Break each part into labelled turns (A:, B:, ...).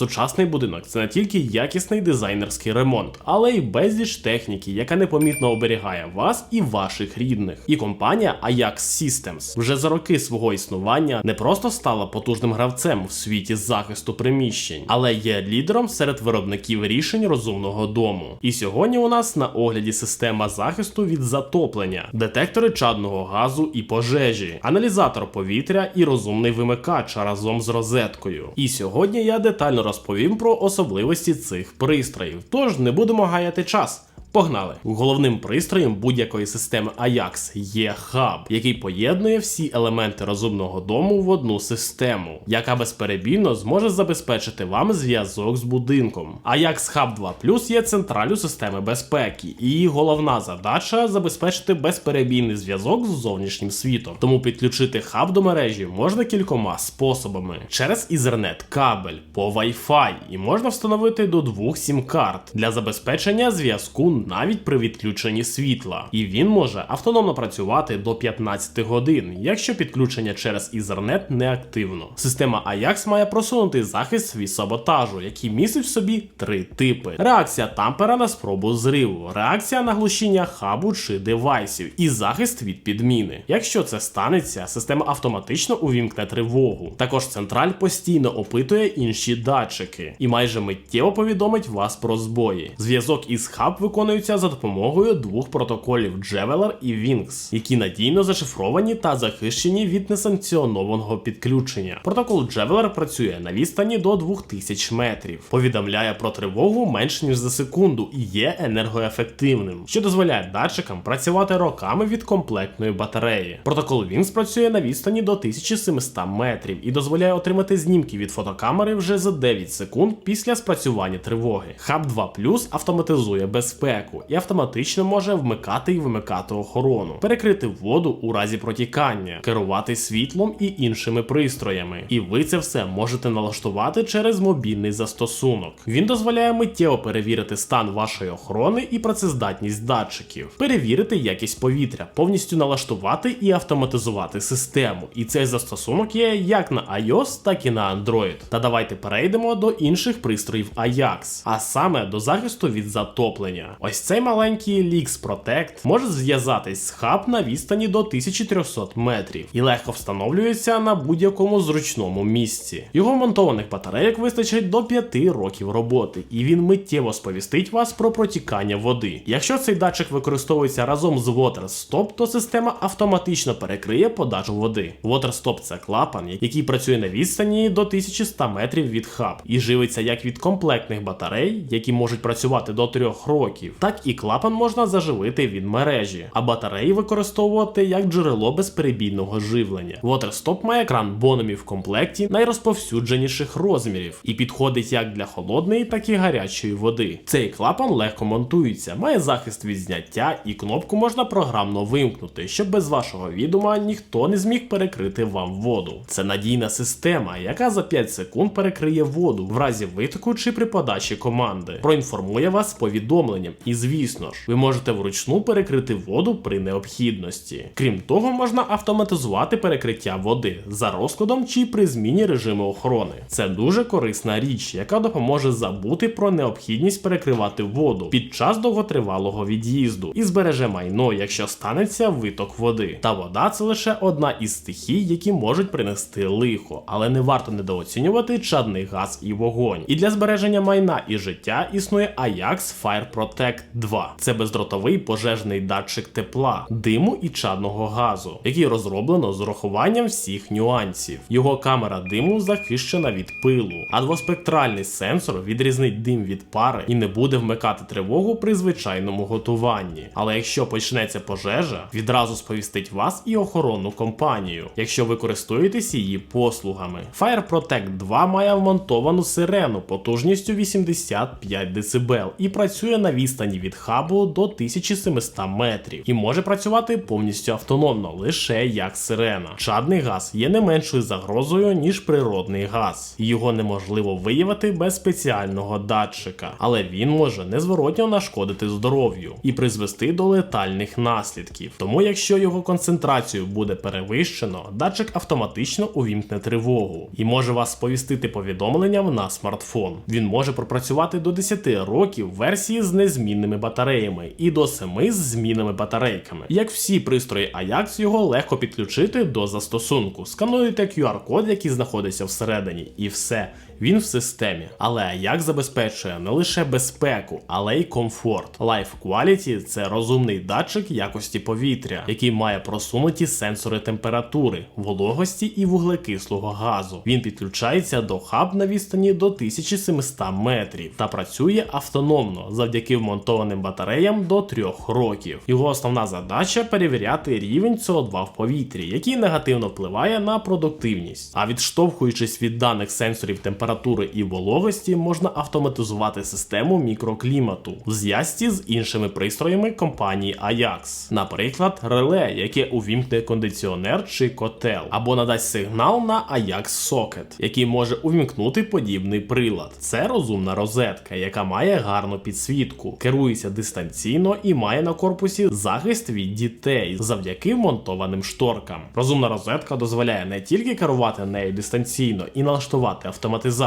A: Сучасний будинок це не тільки якісний дизайнерський ремонт, але й безліч техніки, яка непомітно оберігає вас і ваших рідних. І компанія Ajax Systems вже за роки свого існування не просто стала потужним гравцем в світі захисту приміщень, але є лідером серед виробників рішень розумного дому. І сьогодні у нас на огляді система захисту від затоплення, детектори чадного газу і пожежі, аналізатор повітря і розумний вимикач разом з розеткою. І сьогодні я детально розповім про особливості цих пристроїв. Тож не будемо гаяти час. Погнали! Головним пристроєм будь-якої системи Ajax є хаб, який поєднує всі елементи розумного дому в одну систему, яка безперебійно зможе забезпечити вам зв'язок з будинком. Ajax Hub 2 Plus є централю системи безпеки, і її головна задача забезпечити безперебійний зв'язок з зовнішнім світом. Тому підключити хаб до мережі можна кількома способами: через Ethernet кабель, по Wi-Fi, і можна встановити до двох сім-карт для забезпечення зв'язку навіть при відключенні світла. І він може автономно працювати до 15 годин, якщо підключення через Ethernet не активно. Система Ajax має просунутий захист від саботажу, який містить в собі три типи: реакція тампера на спробу зриву, реакція на глушіння хабу чи девайсів, і захист від підміни. Якщо це станеться, система автоматично увімкне тривогу. Також централь постійно опитує інші датчики і майже миттєво повідомить вас про збої. Зв'язок із хаб виконується за допомогою двох протоколів Javeler і Wings, які надійно зашифровані та захищені від несанкціонованого підключення. Протокол Javeler працює на відстані до 2000 метрів, повідомляє про тривогу менш ніж за секунду і є енергоефективним, що дозволяє датчикам працювати роками від комплектної батареї. Протокол Wings працює на відстані до 1700 метрів і дозволяє отримати знімки від фотокамери вже за 9 секунд після спрацювання тривоги. Hub 2 Plus автоматизує безпеку і автоматично може вмикати і вимикати охорону, перекрити воду у разі протікання, керувати світлом і іншими пристроями. І ви це все можете налаштувати через мобільний застосунок. Він дозволяє миттєво перевірити стан вашої охорони і працездатність датчиків, перевірити якість повітря, повністю налаштувати і автоматизувати систему. І цей застосунок є як на iOS, так і на Android. Та давайте перейдемо до інших пристроїв Ajax, а саме до захисту від затоплення. Ось цей маленький Lix Protect може зв'язатись з хаб на відстані до 1300 метрів і легко встановлюється на будь-якому зручному місці. Його монтованих батарейок вистачить до 5 років роботи, і він миттєво сповістить вас про протікання води. Якщо цей датчик використовується разом з WaterStop, то система автоматично перекриє подачу води. WaterStop – це клапан, який працює на відстані до 1100 метрів від хаб і живиться як від комплектних батарей, які можуть працювати до 3 років, так і клапан можна заживити від мережі, а батареї використовувати як джерело безперебійного живлення. WaterStop має кран Bonami в комплекті найрозповсюдженіших розмірів і підходить як для холодної, так і гарячої води. Цей клапан легко монтується, має захист від зняття і кнопку можна програмно вимкнути, щоб без вашого відома ніхто не зміг перекрити вам воду. Це надійна система, яка за 5 секунд перекриє воду в разі витоку чи при подачі команди. Проінформує вас повідомленням, і звісно ж, ви можете вручну перекрити воду при необхідності. Крім того, можна автоматизувати перекриття води за розкладом чи при зміні режиму охорони. Це дуже корисна річ, яка допоможе забути про необхідність перекривати воду під час довготривалого від'їзду і збереже майно, якщо станеться виток води. Та вода це лише одна із стихій, які можуть принести лихо, але не варто недооцінювати чадний газ і вогонь. І для збереження майна і життя існує Ajax Fire Protect 2. Це бездротовий пожежний датчик тепла, диму і чадного газу, який розроблено з урахуванням всіх нюансів. Його камера диму захищена від пилу, а двоспектральний сенсор відрізнить дим від пари і не буде вмикати тривогу при звичайному готуванні. Але якщо почнеться пожежа, відразу сповістить вас і охоронну компанію, якщо ви користуєтесь її послугами. Fire Protect 2 має вмонтовану сирену потужністю 85 дБ і працює на відстані відстані від хабу до 1700 метрів і може працювати повністю автономно, лише як сирена. Чадний газ є не меншою загрозою, ніж природний газ. Його неможливо виявити без спеціального датчика, але він може незворотньо нашкодити здоров'ю і призвести до летальних наслідків. Тому, якщо його концентрацію буде перевищено, датчик автоматично увімкне тривогу і може вас сповістити повідомленням на смартфон. Він може пропрацювати до 10 років в версії з незмінними батареями і до 7 з змінними батарейками. Як всі пристрої Ajax, його легко підключити до застосунку. Скануєте QR-код, який знаходиться всередині, і все. Він в системі. Але Ajax забезпечує не лише безпеку, але й комфорт. Life Quality – це розумний датчик якості повітря, який має просунуті сенсори температури, вологості і вуглекислого газу. Він підключається до хаб на відстані до 1700 метрів та працює автономно завдяки вмонтованим батареям до 3 років. Його основна задача перевіряти рівень СО2 в повітрі, який негативно впливає на продуктивність. А відштовхуючись від даних сенсорів температури і вологості, можна автоматизувати систему мікроклімату в зв'язці з іншими пристроями компанії Ajax. Наприклад, реле, яке увімкне кондиціонер чи котел, або надасть сигнал на Ajax Socket, який може увімкнути подібний прилад. Це розумна розетка, яка має гарну підсвітку, керується дистанційно і має на корпусі захист від дітей завдяки вмонтованим шторкам. Розумна розетка дозволяє не тільки керувати нею дистанційно і налаштувати автоматизацію,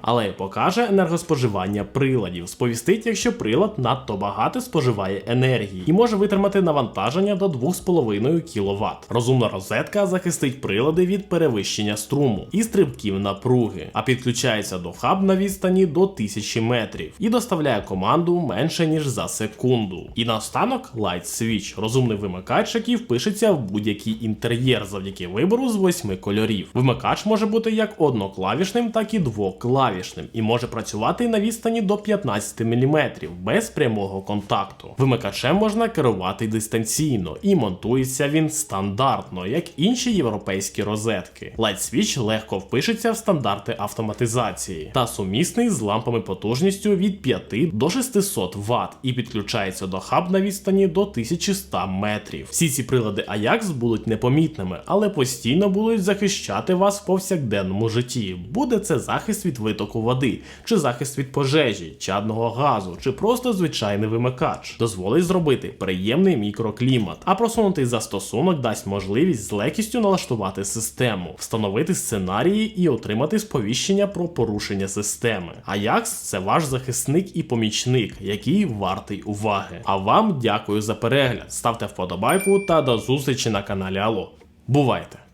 A: але й покаже енергоспоживання приладів, сповістить, якщо прилад надто багато споживає енергії і може витримати навантаження до 2,5 кВт. Розумна розетка захистить прилади від перевищення струму і стрибків напруги, а підключається до хаб на відстані до 1000 метрів і доставляє команду менше ніж за секунду. І наостанок Light Switch – розумний вимикач, який впишеться в будь-який інтер'єр завдяки вибору з восьми кольорів. Вимикач може бути як одноклавішним, так і двоклавішним, і може працювати на відстані до 15 мм без прямого контакту. Вимикачем можна керувати дистанційно і монтується він стандартно, як інші європейські розетки. Light Switch легко впишеться в стандарти автоматизації та сумісний з лампами потужністю від 5 до 600 Вт і підключається до хаб на відстані до 1100 метрів. Всі ці прилади Ajax будуть непомітними, але постійно будуть захищати вас в повсякденному житті. Буде це захист від витоку води, чи захист від пожежі, чадного газу, чи просто звичайний вимикач. Дозволить зробити приємний мікроклімат, а просунутий застосунок дасть можливість з легкістю налаштувати систему, встановити сценарії і отримати сповіщення про порушення системи. Ajax – це ваш захисник і помічник, який вартий уваги. А вам дякую за перегляд. Ставте вподобайку та до зустрічі на каналі Алло. Бувайте!